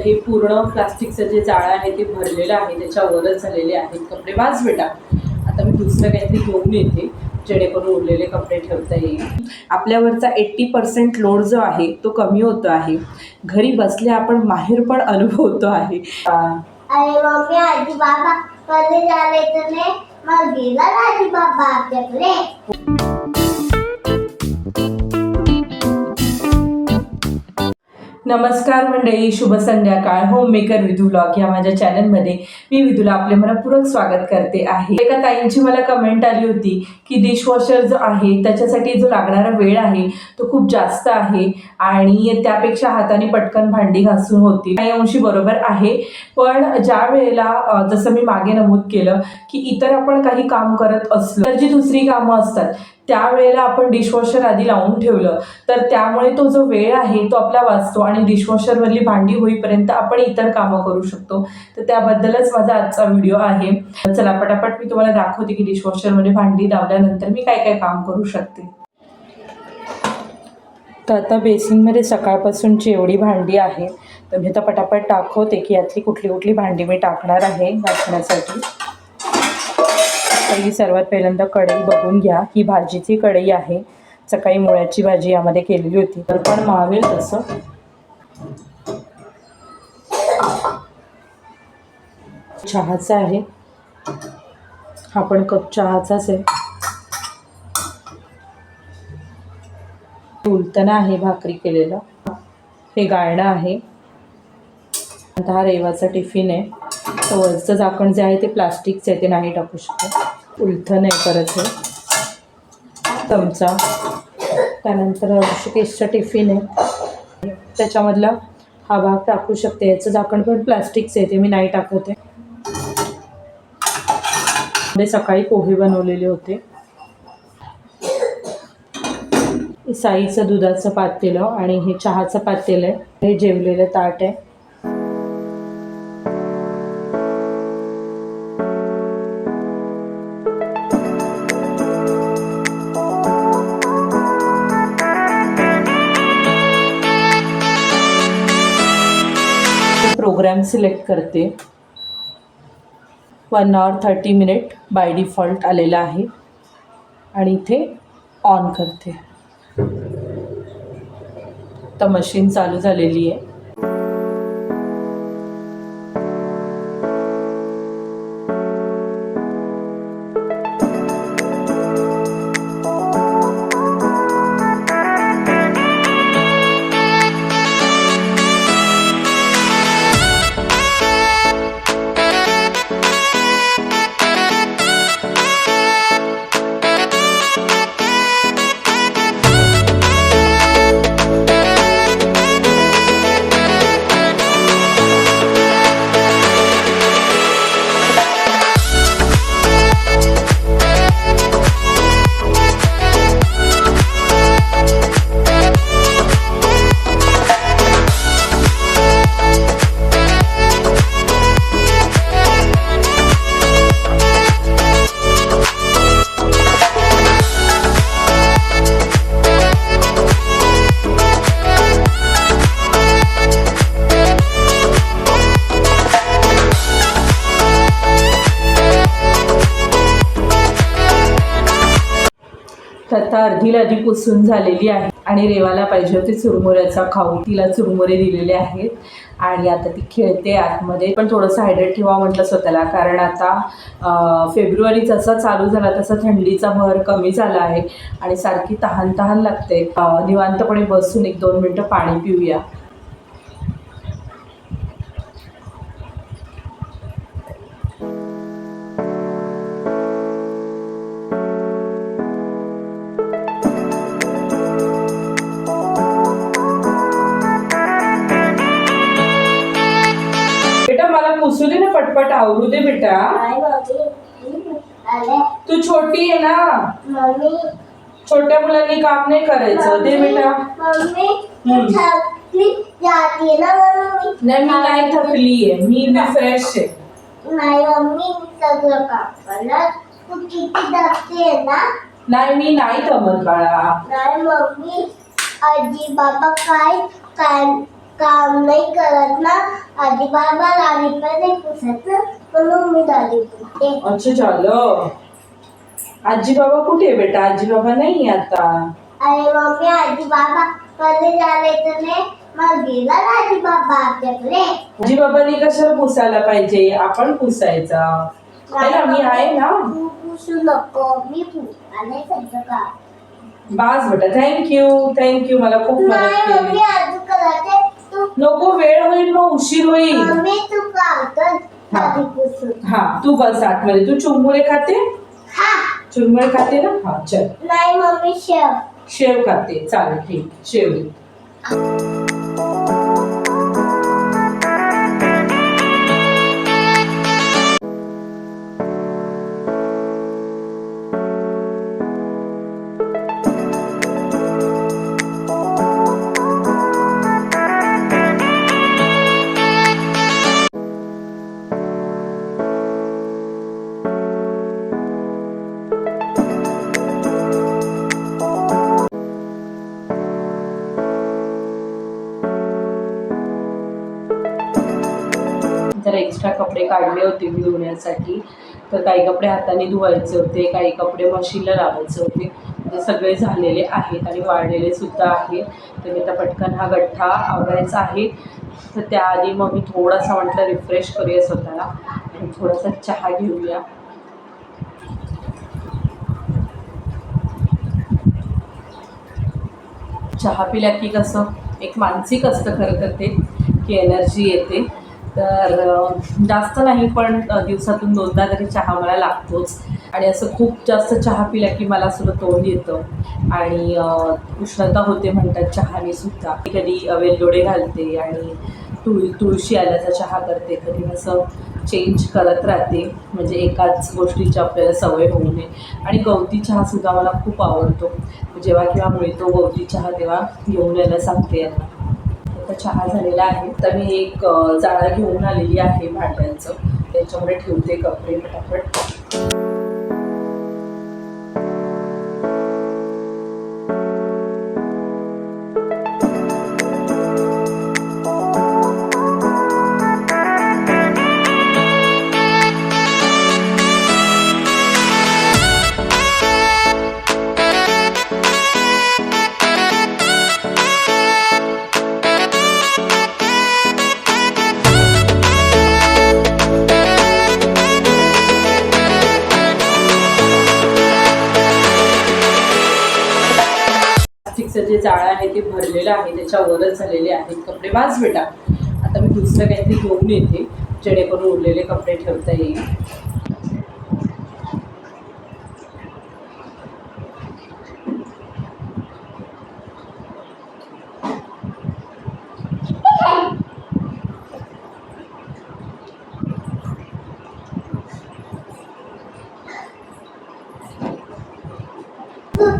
हे पूर्ण प्लास्टिकचं जे जाळं आहे ते भरलेलं आहे त्याच्यावरच झालेले आहेत कपडे. वाच बेटा. आता मी दुसरं काहीतरी घेऊन येते जेणेकरून उरलेले कपडे ठेवता येईल. आपल्यावरचा एट्टी पर्सेंट लोड जो आहे तो कमी होतो आहे. घरी बसल्या आपण माहेर पण अनुभवतो आहे. अरे मम्मी आजी बाबा कधी झाले तर मग गेला आजी बाबा आपल्याकडे? नमस्कार मंडळी शुभ संध्याकाळ. होम मेकर विधू ब्लॉग या माझ्या चॅनलमध्ये मी विधूला आपले मनपूर्वक स्वागत करते आहे. एका ताईंची मला कमेंट आली होती की डिशवॉशर जो आहे त्याच्यासाठी जो लागणारा वेळ आहे तो खूप जास्त आहे आणि त्यापेक्षा हाताने पटकन भांडी घासून होती. काही अंशी बरोबर आहे. पण ज्या वेळेला जसं मी मागे नमूद केलं की इतर आपण काही काम करत असलो तर जी दुसरी कामं असतात त्यावेळेला आपण डिशवॉशर आधी लावून ठेवलं. तर त्यामुळे तो जो वेळ आहे तो आपला वाचतो आणि डिशवॉशरवरली भांडी होईपर्यंत आपण इतर कामं करू शकतो. तर त्याबद्दलच माझा आजचा व्हिडिओ आहे. चला पटापट मी तुम्हाला दाखवते की डिशवॉशरमध्ये भांडी लावल्यानंतर मी काय काय काम करू शकते. तर आता बेसिनमध्ये सकाळपासूनची एवढी भांडी आहे. तर मी आता पटापट दाखवते की यातली कुठली कुठली भांडी मी टाकणार आहे वाचण्यासाठी. पहिली सर्वात पहिल्यांदा कढई बघून घ्या. ही भाजीची कढई आहे. सकाळी मुळ्याची भाजी यामध्ये केलेली होती. तर पण मावेल तसं. चहाचा आहे. हा पण कप चहाचाच आहे. उलतणं आहे भाकरी केलेलं. हे गाळणं आहे. आता हा रेवाचा टिफिन आहे. तर वरचं झाकण जे आहे ते प्लास्टिकचं आहे. ते नाही टाकू शकत. उलथन आहे परत हे. चमचा. त्यानंतर ऋषिकेशचा टिफिन आहे. त्याच्यामधला हा भाग टाकू शकते. याचं झाकण पण प्लास्टिकचं आहे ते मी नाही टाकवते. आहे सकाळी पोहे बनवलेले होते. साईचं दुधाचं पातेलं आणि हे चहाचं पातेलं आहे. हे जेवलेलं ताट आहे. प्रोग्राम सिलेक्ट करते. One hour thirty minute by default आलेला आहे. आणि इथे ऑन करते. तर मशीन चालू झालेली आहे. तर आधी पुसून झालेली आहे. आणि रेवाला पाहिजे होते चुरमुऱ्याचा खाऊ. तिला चुरमुरे दिलेले आहेत. आणि आता ती खेळते आतमध्ये. पण थोडंसं हायड्रेट ठेवा म्हटलं स्वतःला. कारण आता फेब्रुवारी जसा चालू झाला तसा थंडीचा भर कमी झाला आहे. आणि सारखी तहान तहान लागते निवांतपणे बसून एक दोन मिनटं पाणी पिऊया. पुसू दे ना पटपट आवरू दे बेटा. तू छोटी आहे ना. मम्मी. छोट्या मुलांनी काम नाही करायचं. दे बेटा. मम्मी हम्म. थकली जाते ना मम्मी? नाही मी नाही थकली आहे. मी फ्रेश आहे. नाही मम्मी मी सगळं काम करणार तू किती दसते ना? नाही मी नाही जमत बाळा. नाही मम्मी आजी बाबा काय काय काम नाही करत ना. आजी बाबा लाली पण नाही पुसत ना म्हणून मी पुसते अच्छा झालं. आजी बाबा कुठे आहे बेटा? आजी बाबा नाही आहे आता. अरे मम्मी आजी बाबा कॉलेज आले तर नाही मग गेला ना आजी बाबा आपल्याकडे आजी बाबांनी कशाला पुसायला पाहिजे? आपण पुसायचा. है ना मी आहे ना. तू पुसू नको. मी पुसला नाही सगळं का? बास बेटा थँक्यू थँक्यू मला खूप मदत नाही केली. मम्मी करायचे नको वेळ होईल मग उशीर होईल. मम्मी तू हा. तू बस आतमध्ये. तू चुरमुरे खाते? हा. चुरमुरे खाते ना? हा चल. नाही मम्मी शेव. शेव खाते. चालेल ठीक. शेव दे. एक्स्ट्रा कपडे काढले होते मी धुण्यासाठी. तर काही कपडे हाताने धुवायचे होते काही कपडे मशीनला लावायचे होते. ते सगळे झालेले आहेत आणि वाळलेले सुद्धा आहे. तर मी आता पटकन हा गठ्ठा आवडायचा आहे. तर त्याआधी मग मी थोडासा म्हटलं रिफ्रेश करूया स्वतःला आणि थोडासा चहा घेऊया. चहा पिला की कसं? एक मानसिक असतं खरं तर ते की एनर्जी येते. तर जास्त नाही पण दिवसातून दोनदा तरी चहा मला लागतोच. आणि असं खूप जास्त चहा पिला की मला सुद्धा तोंड येतं. आणि उष्णता होते म्हणतात चहाने सुद्धा. कधी वेलदोडे घालते आणि तुळ तुळशी आल्याचा चहा करते. कधी असं चेंज करत राहते. म्हणजे एकाच गोष्टीची आपल्याला सवय होऊ नये. आणि गवती चहासुद्धा मला खूप आवडतो. जेव्हा केव्हा मिळतो गवती चहा तेव्हा घेऊन यायला सांगते यांना. आता चहा झालेला आहे. तर मी एक जाळं जाळा घेऊन आलेली आहे भांड्यांचं. त्याच्यामुळे ठेवते कपडे पटापट आहे ते भरलेलं आहे त्याच्यावरच झालेले आहेत कपडे. वाज बेटा आता मी दुसरं काहीतरी घेऊन येते जेणेकरून उरलेले कपडे ठेवता येईल.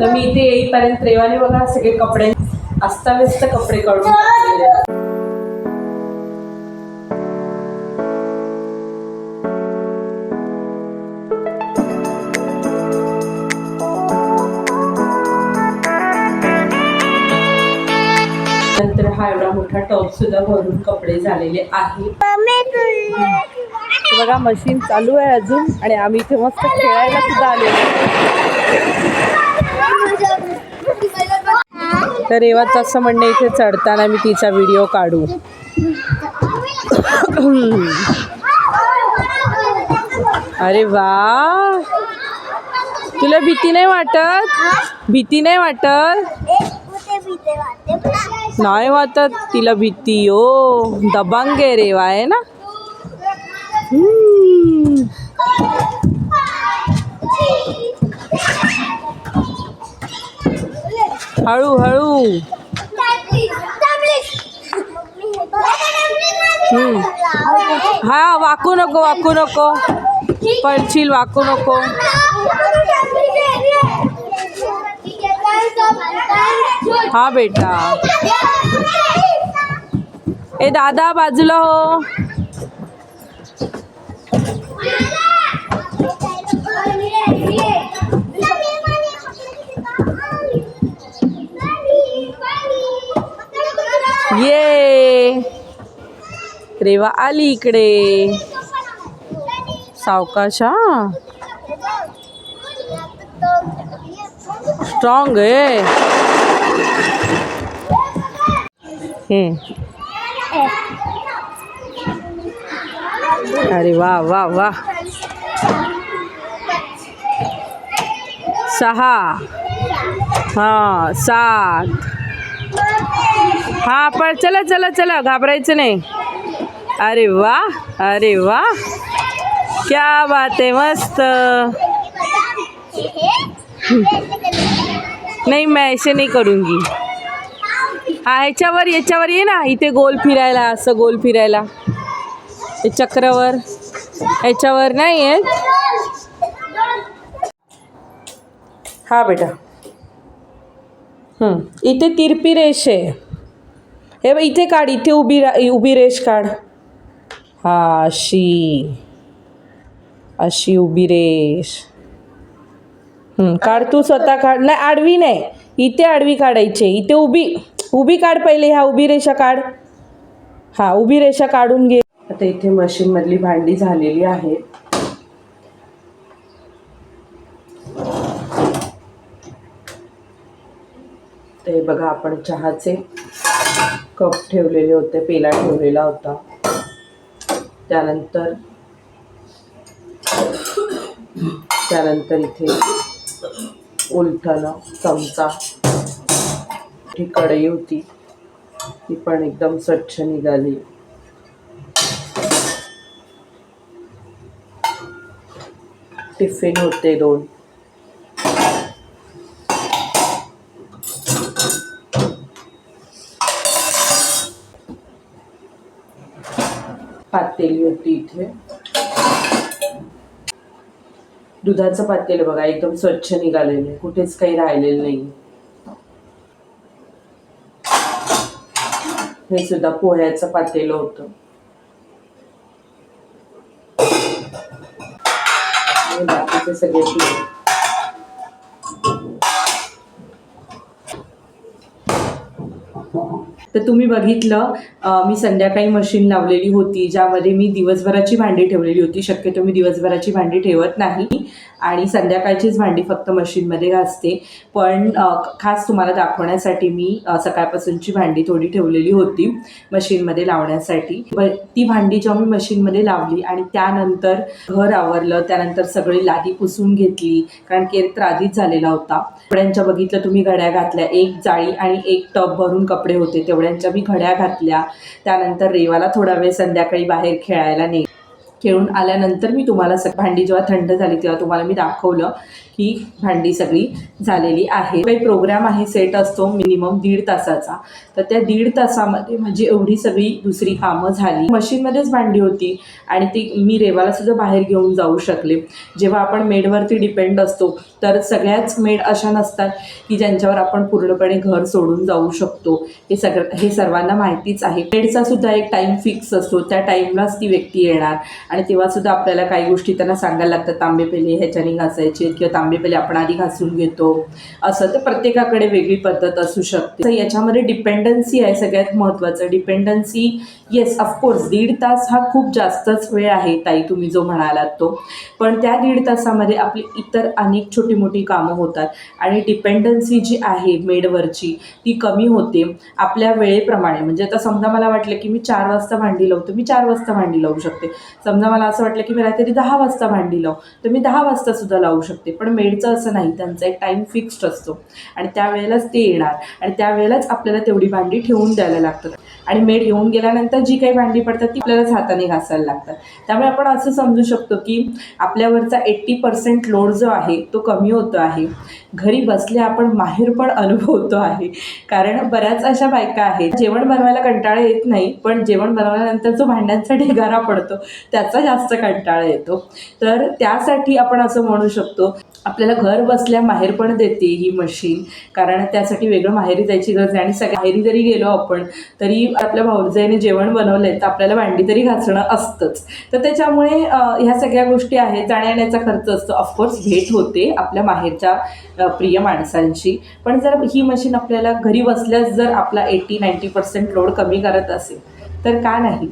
तर मी इथे येईपर्यंत रेवाने बघा सगळे कपडे अस्ताव्यस्त कपडे काढून टाकलेले नंतर हा एवढा मोठा टॉप सुद्धा भरून कपडे झालेले आहे बघा मशीन चालू आहे अजून आणि आम्ही इथे मस्त खेळायला सुद्धा आलेलो तर रेवाचं असं म्हणणं इथे चढताना मी तिचा व्हिडिओ काढू. अरे वा. तुला भीती नाही वाटत? भीती नाही वाटत? नाही वाटत तिला भीती ओ. दबंग आहे रेवा आहे ना? हळूहळू. हळू हळू हा वाकू नको वाकू नको. पडशील वाकू नको. हा बेटा. ए दादा बाजूला हो. रेवा आली इकडे. सावकाश हा? स्ट्रॉंग आहे. अरे वा वा वा. सहा. हा सात. हा पण चला चला चला घाबरायचं नाही. अरे वा अरे वा. क्या बात आहे मस्त. नाही मैं ऐसे नाही करूंगी. हा ह्याच्यावर याच्यावर ये ना इथे गोल फिरायला असं गोल फिरायला. हे चक्रावर. ह्याच्यावर नाही आहे. हा बेटा. इथे तिरपी रेष आहे. हे इथे काढ इथे उभी रा उभी रेष काढ. हा अशी. अशी उभी रेष काढ तू स्वतः काढ. नाही आडवी नाही. इथे आडवी काढायची इथे उभी उभी काढ पहिले. ह्या उभी रेषा काढ. हा उभी रेषा काढून घे. आता इथे मशीनमधली भांडी झालेली आहेत. ते बघा आपण चहाचे कप ठेवलेले होते. पेला ठेवलेला होता. त्यानंतर त्यानंतर इथे उलथणं चमचा ही कढई होती. ती पण एकदम स्वच्छ निघाली. टिफिन होते दोन. पातेली होती इथे. दुधाचं पातेल बघा एकदम स्वच्छ निघालेलं आहे. कुठेच काही राहिलेलं नाही. हे सुद्धा पोह्याचं पातेलं होतं. बाकीचे सगळे तर तुम्ही बघितलं मी संध्याकाळी मशीन लावलेली होती ज्यामध्ये मी दिवसभराची भांडी ठेवलेली होती. शक्यतो मी दिवसभराची भांडी ठेवत नाही आणि संध्याकाळचीच भांडी फक्त मशीनमध्ये घासते. पण खास तुम्हाला दाखवण्यासाठी मी सकाळपासूनची भांडी थोडी ठेवलेली होती मशीनमध्ये लावण्यासाठी. ती भांडी जेव्हा मी मशीनमध्ये लावली आणि त्यानंतर घर आवरलं त्यानंतर सगळी लादी पुसून घेतली कारण केर आधीच झालेला होता. कपड्यांच्या बघितलं तुम्ही घड्या घातल्या एक जाळी आणि एक टब भरून कपडे होते तेव्हा तेवढ्यांच्या मी घड्या घातल्या. त्यानंतर रेवाला थोडा वेळ संध्याकाळी बाहेर खेळायला ने खेळून आल्यानंतर मी तुम्हाला स भांडी जेव्हा थंड झाली तेव्हा तुम्हाला मी दाखवलं. ही भांडी सगळी झालेली आहे. काही प्रोग्राम आहे सेट असतो मिनिमम दीड तासाचा. तर त्या दीड तासामध्ये म्हणजे एवढी सगळी दुसरी कामं झाली. मशीनमध्येच भांडी होती आणि ती मी रेवाला सुद्धा बाहेर घेऊन जाऊ शकले. जेव्हा आपण मेडवरती डिपेंड असतो तर सगळ्याच मेड अशा नसतात की ज्यांच्यावर आपण पूर्णपणे घर सोडून जाऊ शकतो. हे सगळं हे सर्वांना माहितीच आहे. मेडचा सुद्धा एक टाईम फिक्स असतो. त्या टाईमलाच ती व्यक्ती येणार आणि तेव्हा सुद्धा आपल्याला काही गोष्टी त्यांना सांगायला लागतात. तांबे पेले ह्याच्याने घासायचे किंवा तांबे पेले आपण आधी घासून घेतो. असं तर प्रत्येकाकडे वेगळी पद्धत असू शकते. तर याच्यामध्ये डिपेंडन्सी आहे सगळ्यात महत्त्वाचं. डिपेंडन्सी येस ऑफकोर्स दीड तास हा खूप जास्तच वेळ आहे ताई तुम्ही जो म्हणालात तो. पण त्या दीड तासामध्ये आपली इतर अनेक छोटी मोठी कामं होतात. आणि डिपेंडन्सी जी आहे मेडवरची ती कमी होते आपल्या वेळेप्रमाणे. म्हणजे आता समजा मला वाटलं की मी चार वाजता भांडी लावतो मी चार वाजता भांडी लावू शकते. समजा मला असं वाटलं की मी रात्री दहा वाजता भांडी लावू तर मी दहा वाजता सुद्धा लावू शकते. पण मेडचं असं नाही. त्यांचा एक टाईम फिक्स्ड असतो. आणि त्यावेळेलाच ते येणार. आणि त्यावेळेलाच आपल्याला तेवढी भांडी ठेवून द्यायला लागतात. आणि मेड येऊन गेल्यानंतर जी काही भांडी पडतात ती आपल्यालाच हाताने घासायला लागतात. त्यामुळे आपण असं समजू शकतो की आपल्यावरचा एट्टी पर्सेंट लोड जो आहे तो कमी होतो आहे. घरी बसल्या आपण माहेर पण अनुभवतो आहे. कारण बऱ्याच अशा बायका आहेत जेवण बनवायला कंटाळा येत नाही पण जेवण बनवल्यानंतर जो भांड्यांचा ढिगारा पडतो त्याचा जास्त कंटाळा येतो. तर त्यासाठी आपण असं म्हणू शकतो आपल्याला घर बसल्या माहेर पण देते ही मशीन कारण त्यासाठी वेगळं माहेरी जायची गरज नाही आणि सगळ्या माहेरी जरी गेलो आपण तरी आपल्या भाऊजाईने जेवण बनवलंय तर आपल्याला भांडी तरी घासणं असतंच. तर त्याच्यामुळे ह्या सगळ्या गोष्टी आहेत जाण्याचा खर्च असतो. ऑफकोर्स भेट होते आपल्या माहेरच्या प्रिय माणसांची पण जर ही मशीन आपल्याला घरी बसल्यास जर आपला एटी नाईन्टी पर्सेंट लोड कमी करत असेल तर का नाही?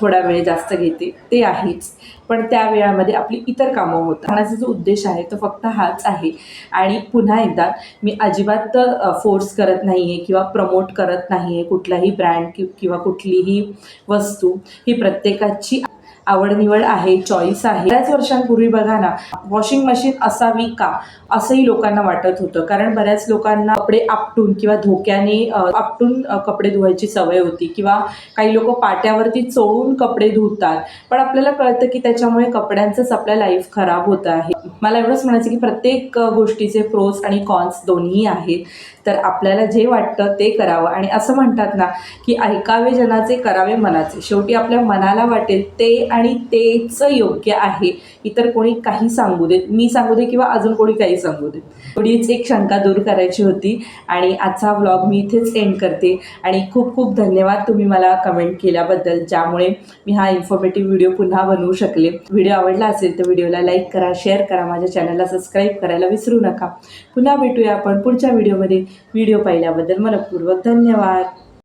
थोडा वेळ जास्त घेते. ते आहेच. पण त्या वेळामध्ये आपली इतर कामं होतात. राहण्याचा जो उद्देश आहे तो फक्त हाच आहे. आणि पुन्हा एकदा मी अजिबात फोर्स करत नाही आहे किंवा प्रमोट करत नाही आहे कुठलाही ब्रँड कि किंवा कुठलीही वस्तू. ही प्रत्येकाची आवडनिवड आहे चॉईस आहे. बऱ्याच वर्षांपूर्वी बघा ना वॉशिंग मशीन असावी का? असंही लोकांना वाटत होतं. कारण बऱ्याच लोकांना कपडे आपटून किंवा धोक्याने आपटून कपडे धुवायची सवय होती किंवा काही लोक पाट्यावरती चोळून कपडे धुतात. पण आपल्याला कळतं की त्याच्यामुळे कपड्यांचंच आपल्या लाईफ खराब होत आहे. मला एवढंच म्हणायचं की प्रत्येक गोष्टीचे प्रोज आणि कॉन्स दोन्ही आहेत. तर आपल्याला जे वाटतं ते करावं. आणि असं म्हणतात ना की ऐकावे जनाचे करावे मनाचे. शेवटी आपल्या मनाला वाटेल ते आणि तेच योग्य आहे. इतर कोणी काही सांगू देत मी सांगू दे किंवा अजून कोणी काही सांगू देत. थोडीच एक शंका दूर करायची होती आणि आजचा व्लॉग मी इथेच एंड करते. आणि खूप खूप धन्यवाद तुम्ही मला कमेंट केल्याबद्दल ज्यामुळे मी हा इन्फॉर्मेटिव्ह व्हिडिओ पुन्हा बनवू शकले. व्हिडिओ आवडला असेल तर व्हिडिओला लाईक करा शेअर करा माझ्या चॅनलला सबस्क्राईब करायला विसरू नका. पुन्हा भेटूया आपण पुढच्या व्हिडिओमध्ये व्हिडिओ पाहिल्याबद्दल मनपूर्वक धन्यवाद.